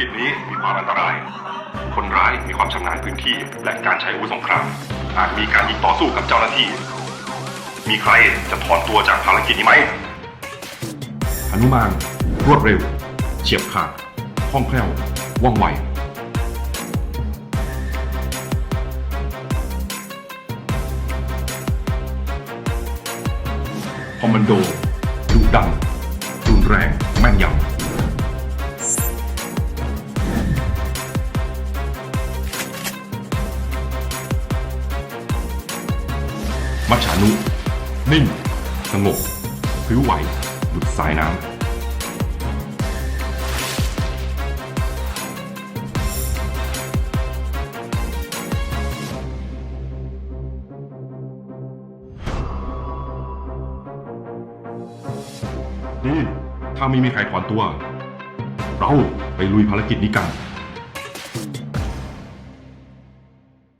กิจนี้มีความอันตราย คนร้ายมีความชำนาญพื้นที่ และการใช้อาวุธสงคราม อาจมีการยิงต่อสู้กับเจ้าหน้าที่ มีใครจะถอนตัวจากภารกิจนี้ไหมหนุมานรวดเร็ว เฉียบขาดคล่องแคล่วว่องไวคอมมานโดดุดันรุนแรงแม่นยำ มัจฉานุ นิ่ง สงบพิ้วไหวดุดสายน้ำดีถ้าไม่มีใครถอนตัว เราไปลุยภารกิจนี้กัน